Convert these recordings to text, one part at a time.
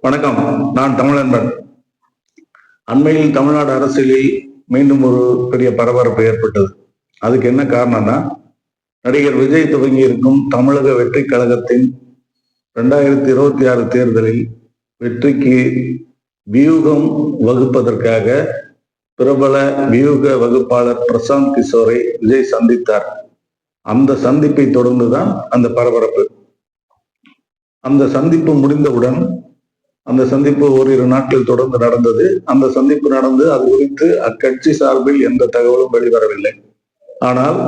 வணக்கம். நான் தமிழன்பன். அண்மையில் தமிழ்நாடு அரசியலில் மீண்டும் ஒரு பெரிய பரபரப்பு ஏற்பட்டது. அதுக்கு என்ன காரணம்னா நடிகர் விஜய் துவங்கி இருக்கும் தமிழக வெற்றி கழகத்தின் ரெண்டாயிரத்தி இருபத்தி ஆறு தேர்தலில் வெற்றிக்கு வியூகம் வகுப்பதற்காக பிரபல வியூக வகுப்பாளர் பிரசாந்த் கிஷோரை விஜய் சந்தித்தார். அந்த சந்திப்பை தொடர்ந்துதான் அந்த பரபரப்பு. அந்த சந்திப்பு முடிந்தவுடன் அந்த சந்திப்பு ஓரிரு நாட்கள் தொடர்ந்து நடந்தது. அந்த சந்திப்பு நடந்து அது குறித்து அக்கட்சி சார்பில் எந்த தகவலும் வெளிவரவில்லை. ஆனால்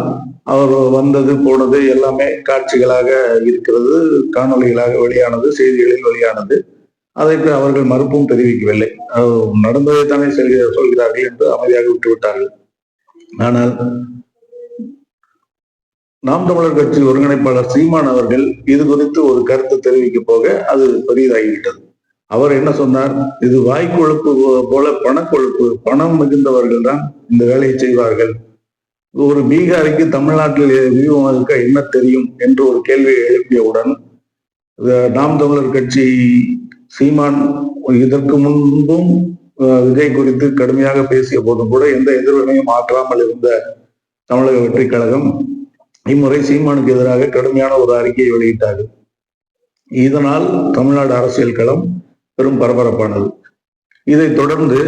அவர் வந்தது போனது எல்லாமே காட்சிகளாக இருக்கிறது காணொளிகளாக வெளியானது செய்திகளில் வெளியானது. அதற்கு அவர்கள் மறுப்பும் தெரிவிக்கவில்லை. நடந்ததை தானே சொல்கிறார்கள் என்று அமைதியாக விட்டுவிட்டார்கள். ஆனால் நாம் தமிழர் கட்சி ஒருங்கிணைப்பாளர் சீமான் அவர்கள் இது குறித்து ஒரு கருத்து தெரிவிக்க போக அது பெரியதாகிவிட்டது அவர் என்ன சொன்னார்? இது வாய்க்கொழுப்பு போல பணக்கொழுப்பு பணம் மிகுந்தவர்கள் தான் இந்த வேலையை செய்வார்கள். ஒரு பீகாரிக்கு தமிழ்நாட்டில் வியூகமாக என்ன தெரியும் என்று ஒரு கேள்வியை எழுப்பியவுடன் நாம் தமிழர் கட்சி சீமான் இதற்கு முன்பும் விஜய் குறித்து கடுமையாக பேசிய போதும் கூட எந்த எதிர்வினையும் ஆற்றாமல் இருந்த தமிழக வெற்றி கழகம் இம்முறை சீமானுக்கு எதிராக கடுமையான ஒரு அறிக்கையை வெளியிட்டார்கள். இதனால் தமிழ்நாடு அரசியல் களம் பெரும் பரபரப்பானது. இதை தொடர்ந்து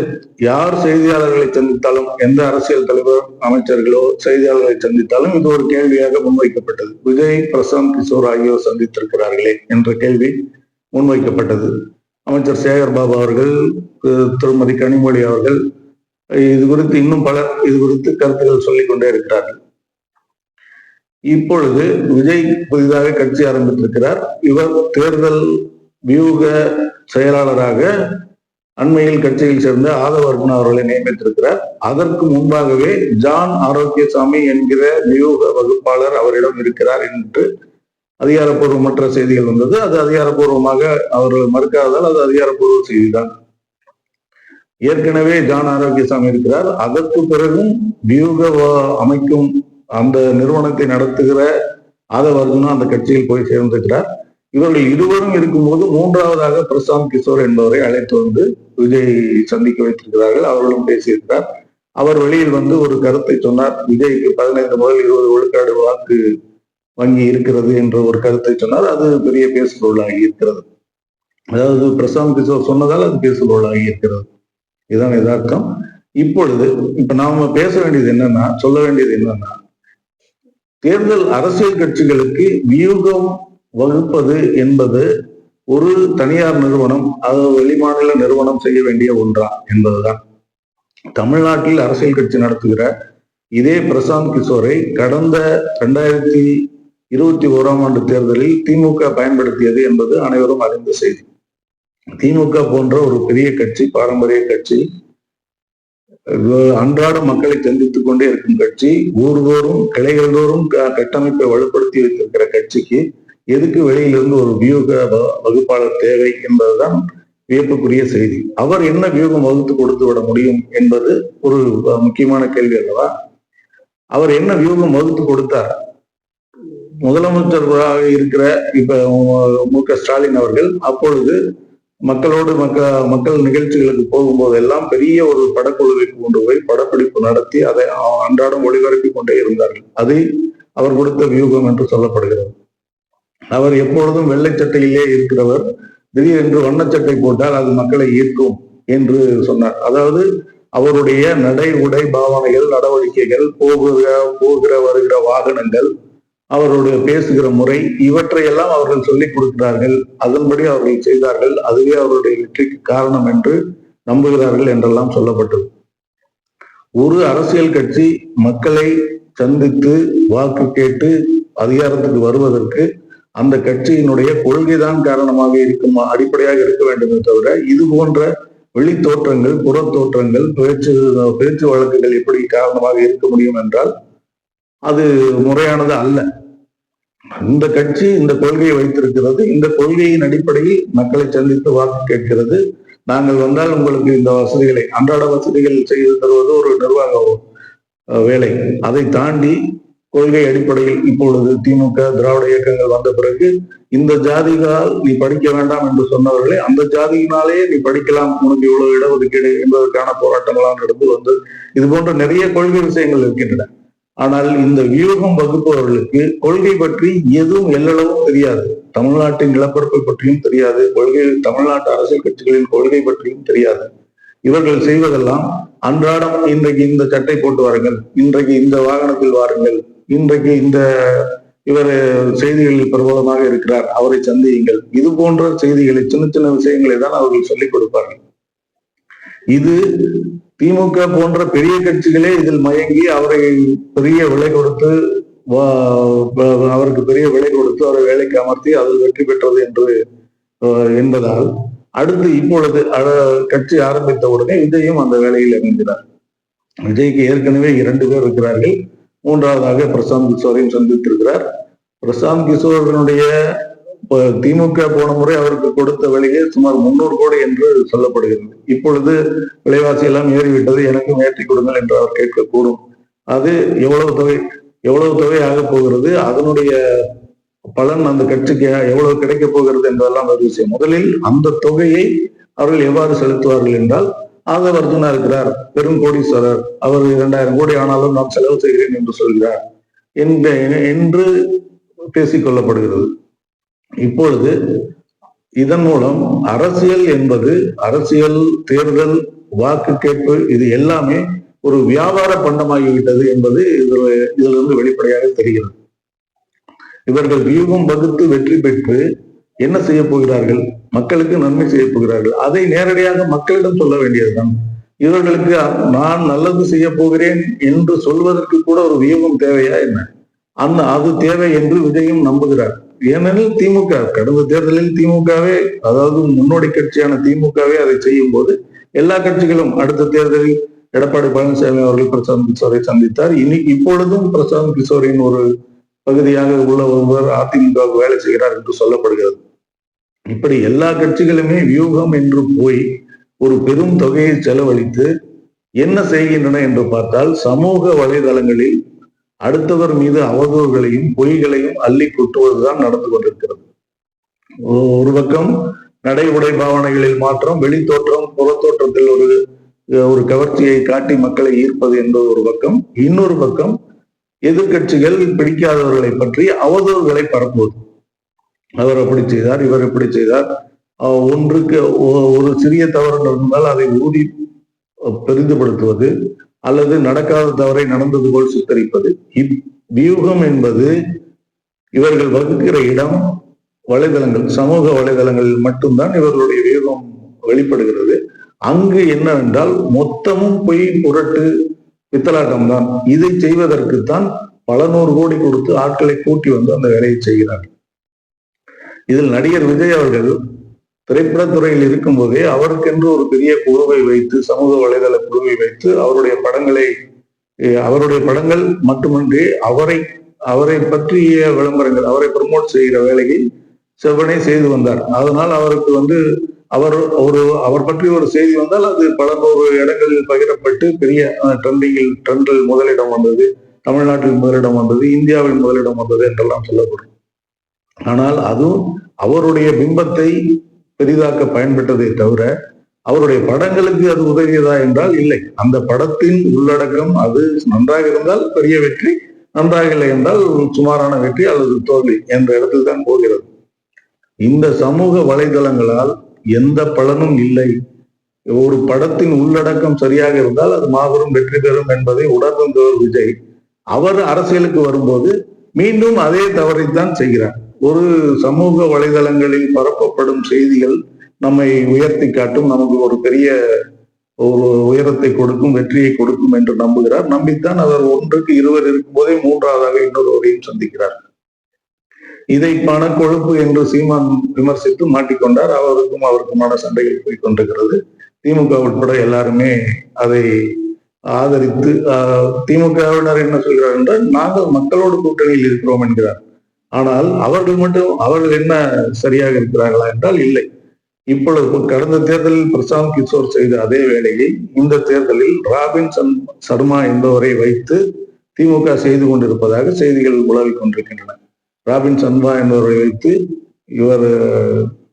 யார் செய்தியாளர்களை சந்தித்தாலும் எந்த அரசியல் தலைவர் அமைச்சர்களோ செய்தியாளர்களை சந்தித்தாலும் இது ஒரு கேள்வியாக முன்வைக்கப்பட்டது. விஜய் பிரசாந்த் கிஷோர் ஆகியோர் சந்தித்திருக்கிறார்களே என்ற கேள்வி முன்வைக்கப்பட்டது. அமைச்சர் சேகர் பாபு அவர்கள் திருமதி கனிமொழி அவர்கள் இது குறித்து இன்னும் பலர் இது குறித்து கருத்துக்கள் சொல்லிக் கொண்டே இருக்கிறார்கள். இப்பொழுது விஜய் புதிதாக கட்சி ஆரம்பித்திருக்கிறார். இவர் தேர்தல் வியூக செயலாளராக அண்மையில் கட்சியில் சேர்ந்த ஆதவர்மன் அவர்களை நியமித்திருக்கிறார். அதற்கு முன்பாகவே ஜான் ஆரோக்கியசாமி என்கிற வியூக வகுப்பாளர் அவரிடம் இருக்கிறார் என்று அதிகாரப்பூர்வமற்ற செய்திகள் வந்தது. அது அதிகாரப்பூர்வமாக அவர்கள் மறுக்காததால் அது அதிகாரப்பூர்வ செய்திதான். ஏற்கனவே ஜான் ஆரோக்கியசாமி இருக்கிறார். அதற்கு பிறகும் வியூக அமைக்கும் அந்த நிறுவனத்தை நடத்துகிற ஆதவர்ஜுனா அந்த கட்சியில் போய் சேர்ந்திருக்கிறார். இவர்கள் இருவரும் இருக்கும்போது மூன்றாவதாக பிரசாந்த் கிஷோர் என்பவரை அழைத்து வந்து விஜய் சந்திக்க வைத்திருக்கிறார்கள். அவர்களும் பேசியிருக்கிறார். அவர் வெளியில் வந்து ஒரு கருத்தை சொன்னார். விஜய்க்கு பதினைந்து முதல் இருபது விழுக்காடு வாக்கு வங்கி இருக்கிறது என்ற ஒரு கருத்தை சொன்னார். அது பெரிய பேசுபொருளாகி இருக்கிறது. அதாவது பிரசாந்த் கிஷோர் சொன்னதால் அது பேசுபொருளாகி இருக்கிறது. இதுதான் எதார்த்தம் இப்பொழுது இப்ப நாம பேச வேண்டியது என்னன்னா சொல்ல வேண்டியது என்னன்னா தேர்தல் அரசியல் கட்சிகளுக்கு வியூகம் வகுப்பது என்பது ஒரு தனியார் நிறுவனம் அது வெளிமாநில நிறுவனம் செய்ய வேண்டிய ஒன்றா என்பதுதான். தமிழ்நாட்டில் அரசியல் கட்சி நடத்துகிற இதே பிரசாந்த் கிஷோரை கடந்த இரண்டாயிரத்தி இருபத்தி ஓராம் ஆண்டு தேர்தலில் திமுக பயன்படுத்தியது என்பது அனைவரும் அறிந்த செய்தி. திமுக போன்ற ஒரு பெரிய கட்சி பாரம்பரிய கட்சி அன்றாட மக்களை சந்தித்துக் கொண்டே இருக்கும் கட்சி ஊர்தோறும் கிளைகள் தோறும் கட்டமைப்பை வலுப்படுத்தி வைத்திருக்கிற கட்சிக்கு எதுக்கு வெளியிலிருந்து ஒரு வியூக வகுப்பாளர் தேவை என்பதுதான் வியப்புக்குரிய செய்தி. அவர் என்ன வியூகம் வகுத்து கொடுத்து விட முடியும் என்பது ஒரு முக்கியமான கேள்வி அல்லவா? அவர் என்ன வியூகம் வகுத்து கொடுத்தார்? முதலமைச்சராக இருக்கிற இப்ப மு க. ஸ்டாலின் அவர்கள் அப்பொழுது மக்களோடு மக்க மக்கள் நிகழ்ச்சிகளுக்கு போகும்போது எல்லாம் பெரிய ஒரு படக்குழுவை கொண்டு போய் படப்பிடிப்பு நடத்தி அதை அன்றாடம் ஒளிபரப்பி கொண்டே இருந்தார்கள். அதை அவர் கொடுத்த வியூகம் என்று சொல்லப்படுகிறது. அவர் எப்பொழுதும் வெள்ளை சட்டையிலே இருக்கிறவர். திடீரென்று வண்ணச்சட்டை போட்டால் அது மக்களை ஈர்க்கும் என்று சொன்னார். அதாவது அவருடைய நடை உடை பாவனைகள் நடவடிக்கைகள் போகிற போகிற வருகிற வாகனங்கள் அவருடைய பேசுகிற முறை இவற்றையெல்லாம் அவர்கள் சொல்லிக் கொடுக்கிறார்கள். அதன்படி அவர்கள் செய்தார்கள். அதுவே அவருடைய வெற்றிக்கு காரணம் என்று நம்புகிறார்கள் என்றெல்லாம் சொல்லப்பட்டது. ஒரு அரசியல் கட்சி மக்களை சந்தித்து வாக்கு கேட்டு அதிகாரத்துக்கு வருவதற்கு அந்த கட்சியினுடைய கொள்கைதான் காரணமாக இருக்கும் அடிப்படையாக இருக்க வேண்டுமே தவிர இது போன்ற வெளித்தோற்றங்கள் புற தோற்றங்கள் பேச்சு பேச்சு வழக்குகள் எப்படி காரணமாக இருக்க முடியும் என்றால் அது முறையானது அல்ல. இந்த கட்சி இந்த கொள்கையை வைத்திருக்கிறது. இந்த கொள்கையின் அடிப்படையில் மக்களை சந்தித்து வாக்கு கேட்கிறது. நாங்கள் வந்தால் உங்களுக்கு இந்த வசதிகளை அன்றாட வசதிகள் செய்து தருவது ஒரு நிர்வாக வேலை. அதை தாண்டி கொள்கை அடிப்படையில் இப்பொழுது திமுக திராவிட இயக்கங்கள் வந்த பிறகு இந்த ஜாதிகளால் நீ படிக்க வேண்டாம் என்று சொன்னவர்களே அந்த ஜாதியினாலே நீ படிக்கலாம் உனக்கு இவ்வளவு இடஒதுக்கீடு என்பதற்கான போராட்டங்களாக நடந்து வந்து இது போன்ற நிறைய கொள்கை விஷயங்கள் இருக்கின்றன. ஆனால் இந்த வியூகம் வகுப்பவர்களுக்கு கொள்கை பற்றி எதுவும் எல்லளவும் தெரியாது. தமிழ்நாட்டின் நிலப்பரப்பை பற்றியும் தெரியாது. கொள்கை தமிழ்நாட்டு அரசியல் கட்சிகளின் கொள்கை பற்றியும் தெரியாது. இவர்கள் செய்வதெல்லாம் அன்றாடம் இன்றைக்கு இந்த சட்டை போட்டு வாருங்கள் இன்றைக்கு இந்த வாகனத்தில் வாருங்கள் இன்றைக்கு இந்த இவர் செய்திகளில் பிரபலமாக இருக்கிறார். அவரை சந்தியுங்கள். இது போன்ற செய்திகளை சின்ன சின்ன விஷயங்களை தான் அவர்கள் சொல்லிக் கொடுப்பார்கள். இது திமுக போன்ற பெரிய கட்சிகளே இதில் மயங்கி அவரை பெரிய விலை கொடுத்து அவருக்கு பெரிய விலை கொடுத்து அவரை வேலைக்கு அமர்த்தி அதில் வெற்றி பெற்றது என்று என்பதால் அடுத்து இப்பொழுது கட்சி ஆரம்பித்த உடனே விஜயும் அந்த வேலையில் இணைந்தார் விஜய்க்கு ஏற்கனவே இரண்டு பேர் இருக்கிறார்கள். மூன்றாவதாக பிரசாந்த் கிஷோரையும் சந்தித்திருக்கிறார். பிரசாந்த் கிஷோரனுடைய திமுக போன முறை அவருக்கு கொடுத்த விலையே சுமார் முன்னூறு கோடி என்று சொல்லப்படுகிறது. இப்பொழுது விலைவாசி எல்லாம் ஏறிவிட்டது. எனக்கும் ஏற்றி கொடுங்கள் என்று அவர் கேட்கக்கூடும். அது எவ்வளவு தொகை எவ்வளவு தொகை ஆக போகிறது? அதனுடைய பலன் அந்த கட்சிக்கு எவ்வளவு கிடைக்க போகிறது என்பதெல்லாம் ஒரு விஷயம். முதலில் அந்த தொகையை அவர்கள் எவ்வாறு செலுத்துவார்கள் என்றால் ஆதவ இருக்கிறார் பெரும் கோடீஸ்வரர். அவர் இரண்டாயிரம் கோடி ஆனாலும் நான் செலவு செய்கிறேன் என்று சொல்கிறார். என்று பேசிக் கொள்ளப்படுகிறது. இப்பொழுது இதன் மூலம் அரசியல் என்பது அரசியல் தேர்தல் வாக்கு கேட்பு இது எல்லாமே ஒரு வியாபார பண்டமாகிவிட்டது என்பது இதில் இதிலிருந்து வெளிப்படையாக தெரிகிறது. இவர்கள் வியூகம் வகுத்து வெற்றி பெற்று என்ன செய்ய போகிறார்கள்? மக்களுக்கு நன்மை செய்ய போகிறார்கள். அதை நேரடியாக மக்களிடம் சொல்ல வேண்டியதுதான். இவர்களுக்கு நான் நல்லது செய்ய போகிறேன் என்று சொல்வதற்கு கூட ஒரு வியூகம் தேவையா என்ன? அந்த அது தேவை என்று விஜயும் நம்புகிறார். ஏனெனில் திமுக கடந்த தேர்தலில் திமுகவே அதாவது முன்னோடி கட்சியான திமுகவே அதை செய்யும் போது எல்லா கட்சிகளும் அடுத்த தேர்தலில் எடப்பாடி பழனிசாமி அவர்கள் பிரசாந்த் கிஷோரை சந்தித்தார். இனி இப்பொழுதும் பிரசாந்த் கிஷோரின் ஒரு பகுதியாக உள்ள ஒருவர் அதிமுக வேலை செய்கிறார் என்று சொல்லப்படுகிறது. இப்படி எல்லா கட்சிகளுமே வியூகம் என்று போய் ஒரு பெரும் தொகையை செலவழித்து என்ன செய்கின்றன என்று பார்த்தால் சமூக வலைதளங்களில் அடுத்தவர் மீது அவதூறுகளையும் பொய்களையும் அள்ளி கொட்டுவதுதான் நடந்து கொண்டிருக்கிறது. ஒரு பக்கம் நடை உடை பாவனைகளில் மாற்றம் வெளித்தோற்றம் புறத்தோற்றத்தில் ஒரு ஒரு கவர்ச்சியை காட்டி மக்களை ஈர்ப்பது என்பது ஒரு பக்கம். இன்னொரு பக்கம் எதிர்கட்சிகள் பிடிக்காதவர்களை பற்றி அவதூறுகளை பரப்புவது. அவர் அப்படி செய்தார் இவர் இப்படி செய்தார். ஒன்றுக்கு ஒரு சிறிய தவறு இருந்தால் அதை ஊதி பெரிதுபடுத்துவது அல்லது நடக்காத தவறை நடந்தது போல் சித்தரிப்பது. வியூகம் என்பது இவர்கள் வகுக்கிற இடம் வலைதளங்கள் சமூக வலைதளங்களில் மட்டும்தான் இவர்களுடைய வியூகம் வெளிப்படுகிறது. அங்கு என்னவென்றால் மொத்தமும் பொய் புரட்டு பித்தலாட்டம் தான். இதை செய்வதற்குத்தான் பல நூறு கோடி கொடுத்து ஆட்களை கூட்டி வந்து அந்த வேலையை செய்கிறார் இதில் நடிகர் விஜய் அவர்கள் திரைப்படத்துறையில் இருக்கும் போதே அவருக்கென்று ஒரு பெரிய குழுவை வைத்து சமூக வலைதள குழுவை வைத்து அவருடைய படங்களை அவருடைய படங்கள் மட்டுமின்றி அவரை அவரை பற்றிய விளம்பரங்கள் அவரை ப்ரமோட் செய்கிற வேலையை செவ்வனே செய்து வந்தார். அதனால் அவருக்கு வந்து அவர் ஒரு அவர் பற்றி ஒரு செய்தி வந்தால் அது பல நூறு இடங்களில் பகிரப்பட்டு பெரிய ட்ரெண்டிங்கில் ட்ரெண்டில் முதலிடம் வந்தது தமிழ்நாட்டில் முதலிடம் வந்தது இந்தியாவில் முதலிடம் வந்தது என்றெல்லாம் சொல்லப்படும். ஆனால் அதுவும் அவருடைய பிம்பத்தை பெரிதாக்க பயன்பட்டதை தவிர அவருடைய படங்களுக்கு அது உதவியதா என்றால் இல்லை. அந்த படத்தின் உள்ளடக்கம் அது நன்றாக இருந்தால் பெரிய வெற்றி நன்றாக இல்லை என்றால் சுமாரான வெற்றி அல்லது தோல்வி என்ற இடத்தில் தான் போகிறது. இந்த சமூக வலைதளங்களால் எந்த பலனும் இல்லை. ஒரு படத்தின் உள்ளடக்கம் சரியாக இருந்தால் அது மாபெரும் வெற்றி பெறும் என்பதை உணர்ந்தவர் விஜய். அவர் அரசியலுக்கு வரும்போது மீண்டும் அதே தவறைத்தான் செய்கிறார். ஒரு சமூக வலைதளங்களில் பரப்பப்படும் செய்திகள் நம்மை உயர்த்தி காட்டும் நமக்கு ஒரு பெரிய ஒரு உயரத்தை கொடுக்கும் வெற்றியை கொடுக்கும் என்று நம்புகிறார். நம்பித்தான் அவர் ஒன்றுக்கு இருவர் இருக்கும் போதே மூன்றாவதாக இன்னொருவரையும் சந்திக்கிறார். இதை பணக்கொழுப்பு என்று சீமான் விமர்சித்து மாட்டிக்கொண்டார். அவருக்கும் அவருக்குமான சண்டைகள் போய் கொண்டிருக்கிறது. திமுக உட்பட எல்லாருமே அதை ஆதரித்து திமுகவினர் என்ன சொல்கிறார் என்றால் நாங்கள் மக்களோடு கூட்டணியில் இருக்கிறோம் என்கிறார். ஆனால் அவர்கள் மட்டும் அவர்கள் என்ன சரியாக இருக்கிறார்களா என்றால் இல்லை. இப்பொழுது கடந்த தேர்தலில் பிரசாந்த் கிஷோர் செய்த அதே வேலையை இந்த தேர்தலில் ராபின் சர்மா என்பவரை வைத்து திமுக செய்து கொண்டிருப்பதாக செய்திகள் உலவிக் கொண்டிருக்கின்றன. ராபின் சர்மா என்பவரை வைத்து இவர்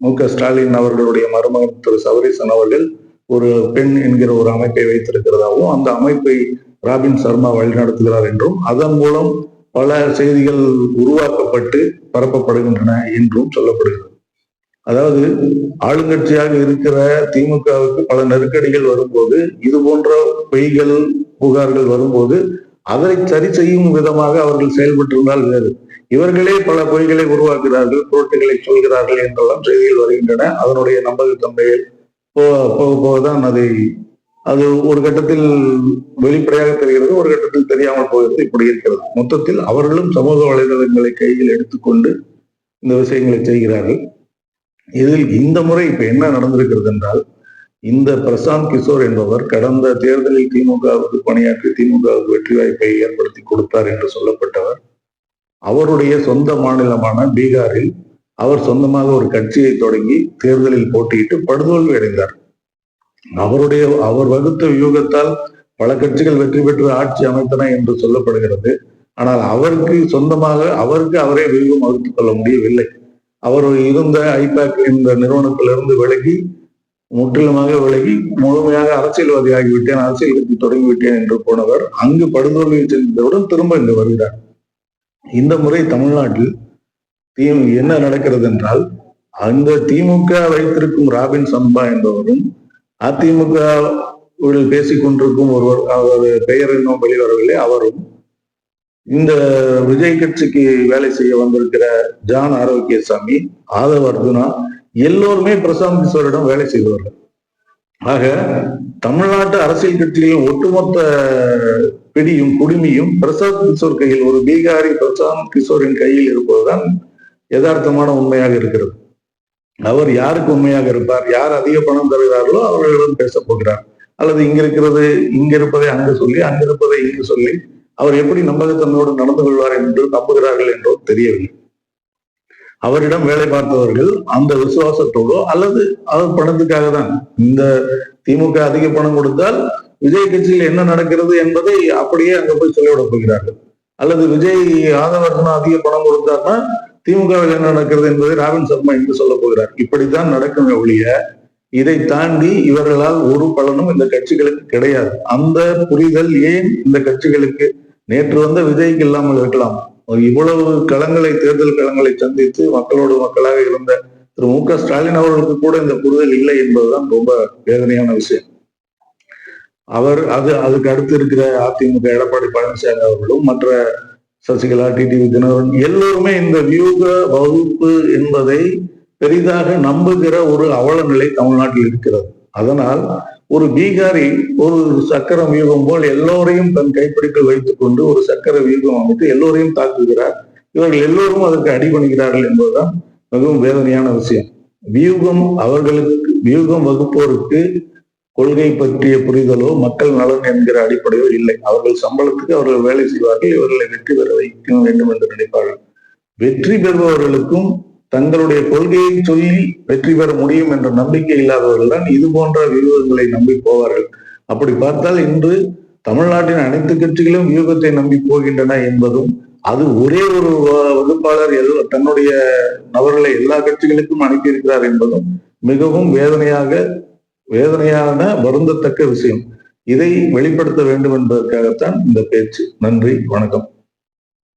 மு க ஸ்டாலின் அவர்களுடைய மருமகன் திரு சபரீசன் அவர்கள் ஒரு பெண் என்கிற ஒரு அமைப்பை வைத்திருக்கிறதாகவும் அந்த அமைப்பை ராபின் சர்மா வழிநடத்துகிறார் என்றும் அதன் மூலம் பல செய்திகள் உருவாக்கப்பட்டு பரப்பப்படுகின்றன என்றும் சொல்லப்படுகிறது. அதாவது ஆளுங்கட்சியாக இருக்கிற திமுகவுக்கு பல நெருக்கடிகள் வரும்போது இது போன்ற பொய்கள் புகார்கள் வரும்போது அதை சரி செய்யும் விதமாக அவர்கள் செயல்பட்டிருந்தால் வேறு. இவர்களே பல பொய்களை உருவாக்குகிறார்கள் புரட்டுகளை சொல்கிறார்கள் என்றெல்லாம் செய்திகள் வருகின்றன. அதனுடைய நம்பகத்தன்மையில் போக போக தான் அதை அது ஒரு கட்டத்தில் வெளிப்படையாக தெரிகிறது ஒரு கட்டத்தில் தெரியாமல் போகிறது இப்படி இருக்கிறது. மொத்தத்தில் அவர்களும் சமூக வலைதளங்களை கையில் எடுத்துக்கொண்டு இந்த விஷயங்களை செய்கிறார்கள். இதில் இந்த முறை இப்ப என்ன நடந்திருக்கிறது என்றால் இந்த பிரசாந்த் கிஷோர் என்பவர் கடந்த தேர்தலில் திமுகவுக்கு பணியாற்றி திமுகவுக்கு வெற்றி வாய்ப்பை ஏற்படுத்தி கொடுத்தார் என்று சொல்லப்பட்டவர். அவருடைய சொந்த மாநிலமான பீகாரில் அவர் சொந்தமாக ஒரு கட்சியை தொடங்கி தேர்தலில் போட்டியிட்டு படுதோல்வி அடைந்தார் அவருடைய அவர் வகுத்த வியூகத்தால் பல கட்சிகள் வெற்றி பெற்று ஆட்சி அமைத்தன என்று சொல்லப்படுகிறது. ஆனால் அவருக்கு சொந்தமாக அவருக்கு அவரே வியூகம் வகுத்துக் கொள்ள முடியவில்லை. அவர் இருந்த ஐபேக் என்ற நிறுவனத்திலிருந்து விலகி முற்றிலுமாக விலகி முழுமையாக அரசியல்வாதி ஆகிவிட்டேன் அரசியல் தொடங்கிவிட்டேன் என்று போனவர் அங்கு படுதோல்வியை சென்றவுடன் திரும்ப இங்கு வருகிறார். இந்த முறை தமிழ்நாட்டில் தீ என்ன நடக்கிறது என்றால் அந்த திமுக வைத்திருக்கும் ராபின் சம்பா என்பவரும் அதிமுக பேசிக் கொண்டிருக்கும் ஒருவர் அவர் பெயர் இன்னும் வெளிவரவில்லை. அவரும் இந்த விஜய் கட்சிக்கு வேலை செய்ய வந்திருக்கிற ஜான் ஆரோக்கியசாமி ஆதவ அர்ஜுனா எல்லோருமே பிரசாந்த் கிஷோரிடம் வேலை செய்தவர்கள் ஆக தமிழ்நாட்டு அரசியல் கட்சிகளின் ஒட்டுமொத்த பிடியும் குடுமியும் பிரசாந்த் கிஷோர் கையில் ஒரு பீகாரி பிரசாந்த் கிஷோரின் கையில் இருப்பதுதான் யதார்த்தமான உண்மையாக இருக்கிறது. அவர் யாருக்கு உண்மையாக இருப்பார் யார் அதிக பணம் தருகிறார்களோ அவர்களிடம் பேச போகிறார். அல்லது இங்க இருக்கிறது இங்க இருப்பதை அங்கு சொல்லி அங்க இருப்பதை இங்கு சொல்லி அவர் எப்படி நம்பகத்தன்மையோடு நடந்து கொள்வார் என்று நம்புகிறார்கள் என்றோ தெரியவில்லை. அவரிடம் வேலை பார்த்தவர்கள் அந்த விசுவாசத்தோடோ அல்லது அவர் பணத்துக்காக தான் இந்த திமுக அதிக பணம் கொடுத்தால் விஜய் கட்சியில் என்ன நடக்கிறது என்பதை அப்படியே அங்க போய் சொல்லிவிட போகிறார்கள். அல்லது விஜய் ஆதவர்தனா அதிக பணம் கொடுத்தார்னா திமுகவில் என்ன நடக்கிறது என்பதை ராபின் சர்மா என்று சொல்ல போகிறார். இப்படித்தான் நடக்கும் ஒழிய இதை தாண்டி இவர்களால் ஒரு பலனும் இந்த கட்சிகளுக்கு கிடையாது. அந்த புரிதல் ஏன் இந்த கட்சிகளுக்கு? நேற்று வந்த விஜய்க்கு இல்லாமல் இருக்கலாம். இவ்வளவு களங்களை தேர்தல் களங்களை சந்தித்து மக்களோடு மக்களாக இருந்த திரு மு க ஸ்டாலின் அவர்களுக்கு கூட இந்த புரிதல் இல்லை என்பதுதான் ரொம்ப வேதனையான விஷயம். அவர் அது அதுக்கு அடுத்து இருக்கிற அதிமுக எடப்பாடி பழனிசாமி அவர்களும் மற்ற சசிகலா டிடிவி தினகரன் எல்லோருமே இந்த வியூக வகுப்பு என்பதை பெரிதாக நம்புகிற ஒரு அவல நிலை தமிழ்நாட்டில் இருக்கிறது. அதனால் ஒரு பீகாரி ஒரு சக்கர வியூகம் போல் எல்லோரையும் தன் கைப்பிடிப்பில் வைத்துக் கொண்டு ஒரு சக்கர வியூகம் அமைத்து எல்லோரையும் தாக்குகிறார். இவர்கள் எல்லோரும் அதற்கு அடிபணிகிறார்கள் என்பதுதான் மிகவும் வேதனையான விஷயம். வியூகம் அவர்களுக்கு வியூகம் வகுப்போருக்கு கொள்கை பற்றிய புரிதலோ மக்கள் நலன் என்கிற அடிப்படையோ இல்லை. அவர்கள் சம்பளத்துக்கு அவர்கள் வேலை செய்வார்கள் இவர்களை வெற்றி பெற வைக்க வேண்டும் என்று நினைப்பார்கள். வெற்றி பெறுபவர்களுக்கும் தங்களுடைய கொள்கையை சொல்லி வெற்றி பெற முடியும் என்ற நம்பிக்கை இல்லாதவர்கள் தான் இது போன்ற வியூகங்களை நம்பி போவார்கள். அப்படி பார்த்தால் இன்று தமிழ்நாட்டின் அனைத்து கட்சிகளும் வியூகத்தை நம்பி போகின்றன என்பதும் அது ஒரே ஒரு வகுப்பாளர் எல்லா தன்னுடைய நபர்களை எல்லா கட்சிகளுக்கும் அனுப்பியிருக்கிறார் என்பதும் மிகவும் வேதனையாக வேதனையான வருந்தத்தக்க விஷயம். இதை வெளிப்படுத்த வேண்டும் என்பதற்காகத்தான் இந்த பேச்சு. நன்றி வணக்கம்.